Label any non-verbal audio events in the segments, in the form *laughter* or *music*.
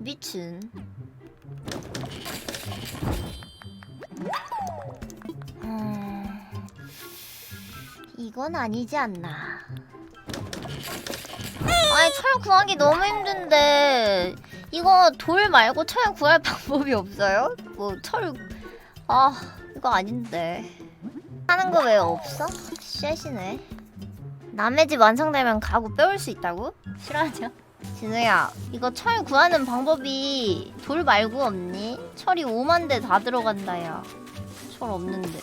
미친. 음, 이건 아니지 않나. 아니 철 구하기 너무 힘든데 이거 돌 말고 철 구할 *laughs* 방법이 없어요? 뭐 철 아 이거 아닌데 하는 거 왜 없어? 쉣이네 남의 집 완성되면 가구 빼올 수 있다고? *laughs* 싫어하죠? 진우야 이거 철 구하는 방법이 돌 말고 없니? 철이 5만 대 다 들어간다 야철 없는데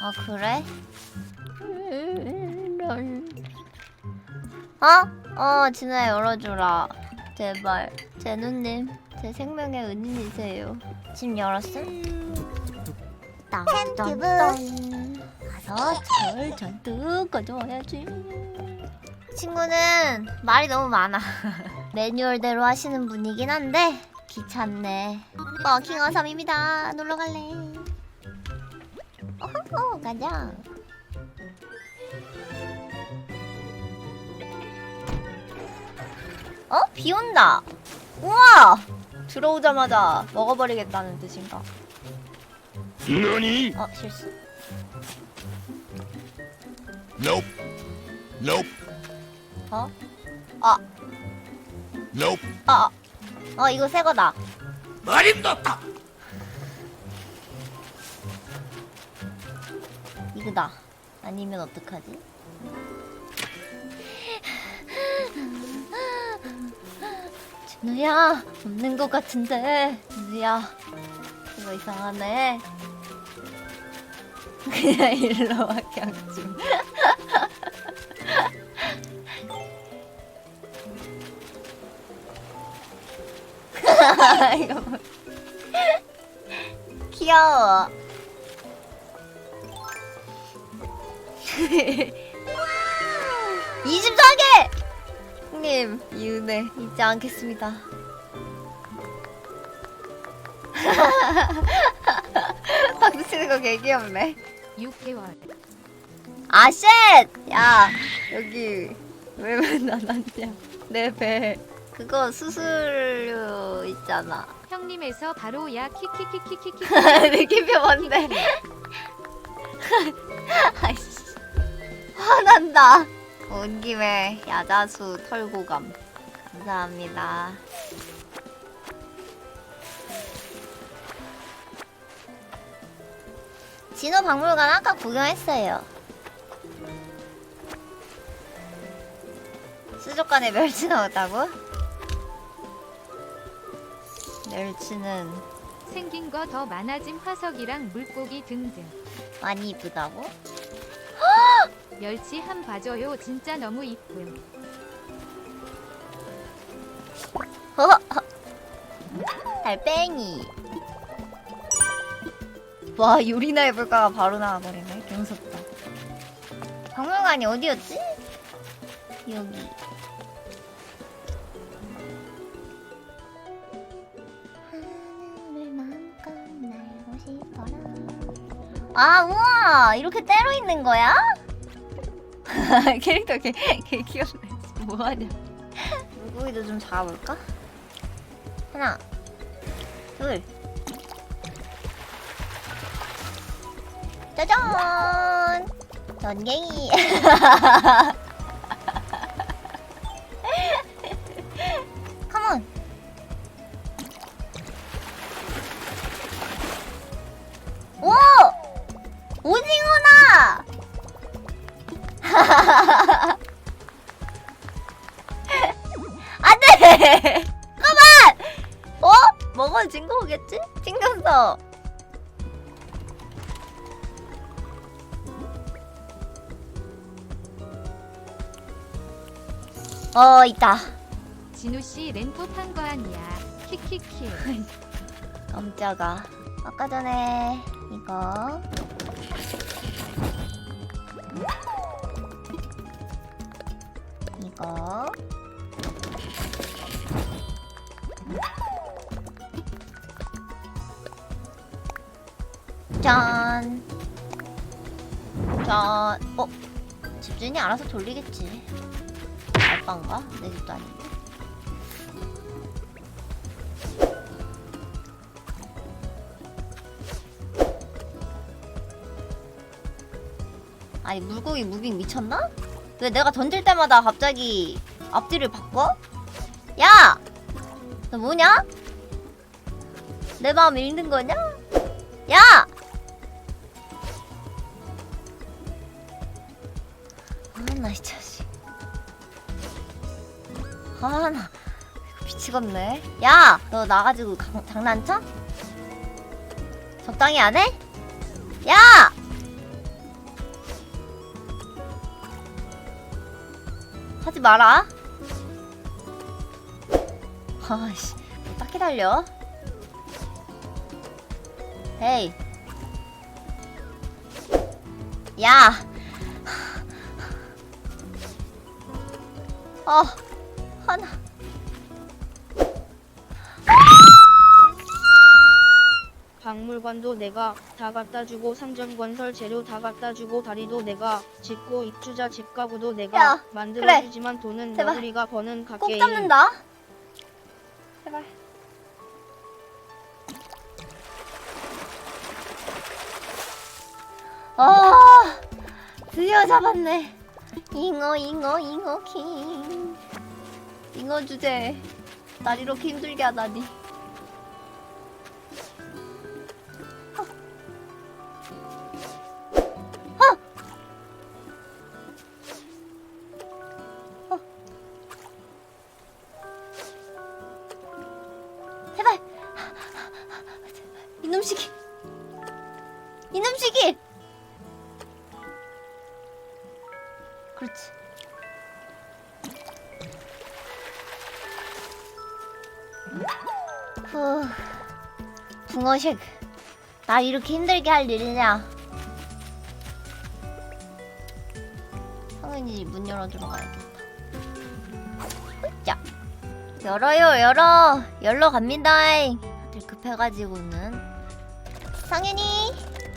아 그래? 어? 어 진우야 열어주라 제발 제누님 제 생명의 은인이세요 집 열었음? 딴딴 가서 철 잔뜩 가져와야지 친구는 말이 너무 많아. *laughs* 매뉴얼대로 하시는 분이긴 한데 귀찮네. 워킹 어 섬입니다. 놀러 갈래. 어허 가자. 어? 비 온다. 우와! 들어오자마자 먹어버리겠다는 뜻인가? 何어 실수. Nope. Nope. 어? 아, Nope. 아, 아. 어 이거 새 거다 말입니다. 이거다 아니면 어떡하지? 진우야 없는 것 같은데 진우야 이거 이상하네 *laughs* 그냥 일로 와 경좀 이거 *laughs* 뭐- 귀여워 *laughs* 24개! 형님, 이 은혜 잊지 않겠습니다. *laughs* 박수 치는 거 개 귀엽네. 6개월 아, 쉣! 야, 여기 왜 맨날 났냐? 내 배. 그거 수수료 있잖아. 형님에서 바로 야 키키키키키키 *laughs* 느낌표 뭔데? *laughs* 아이씨. 화난다. 온 김에 야자수 털고 감. 감사합니다. 진호 박물관 아까 구경했어요. 수족관에 *laughs* 멸치 나왔다고? 멸치는 생긴 거 더 많아진 화석이랑 물고기 등등. 많이 이쁘다고? *gasps* 멸치 한 봐줘요. 진짜 너무 이쁨 *laughs* 달팽이. 와 요리나 해볼까가 바로 나와버리네. 개 무섭다. 박물관이 어디였지? 여기 아 우와 이렇게 때로 있는 거야? *laughs* 캐릭터 개, 개 귀엽네 뭐하냐 물고기도 좀 잡아볼까? 하나, 둘, 짜잔! 전갱이. *laughs* 튕겼어. 어, 있다. 진우씨 램프 판거 아니야 키키키 *laughs* 깜짝아. 아까 전에 이거. 이거. 짠. 짠. 어? 집주인이 알아서 돌리겠지. 알빵가? 내 집도 아닌데. 아니 물고기 무빙 미쳤나? 왜 내가 던질 때마다 갑자기 앞뒤를 바꿔? 야! 너 뭐냐? 내 마음 읽는 거냐? 야! 아나 미치겠네 야! 너 나가지고 강- 장난쳐? 적당히 안 해? 야! 하지 마라. 아씨, 딱 기다려. 헤이. 야. 어, 하나. 박물관도 내가 다 갖다 주고 상점 건설 재료 다 갖다 주고 다리도 내가 짓고 입주자 집 가구도 내가 야, 만들어 그래. 주지만 돈은 제발. 너구리가 버는 꼭 가게임. 잡는다. 제발. 아, 드디어 잡았네. 잉어, 잉어, 잉어 킹. 잉어 주제. 날 이렇게 힘들게 하다니. 어. 어. 어. 제발. 이놈 시기. 이놈 시기. 그렇지. 후. 붕어식. 나 이렇게 힘들게 할 일이냐? 성은이 문 열어주러 가야겠다. 자. 열어요 열어 열러 갑니다 다들 급해가지고는 상현이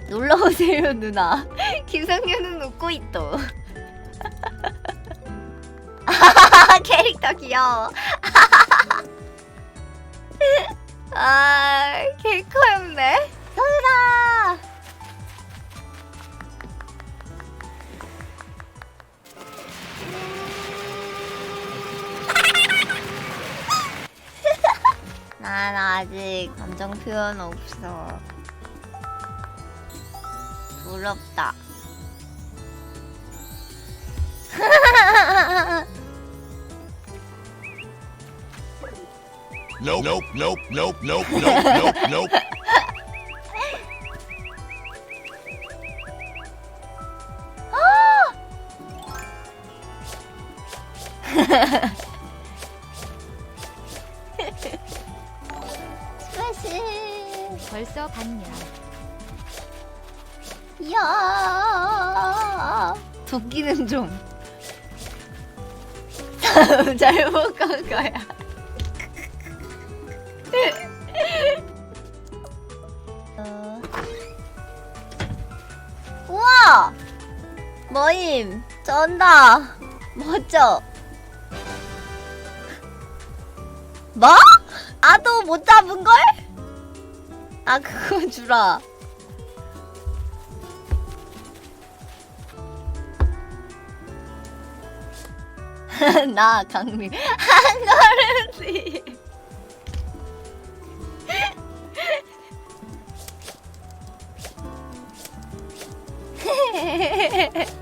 놀러오세요 누나 *laughs* 김성현은 웃고 있어 *laughs* 캐릭터 귀여워 *laughs* 아 개커였네 성현아 *laughs* 난 아직 감정 표현 없어. 부럽다. Nope, nope, nope, nope, nope, nope, nope, nope. 스페시. 벌써 반년. 이야. 도끼는 좀. 잘못 간 거야. 어. 우와! 모임 쩐다. 멋져. 뭐? 아도 못 잡은 걸? 아 그거 주라. *laughs* 나 강민 *laughs* 한 걸음씩. 嘿嘿。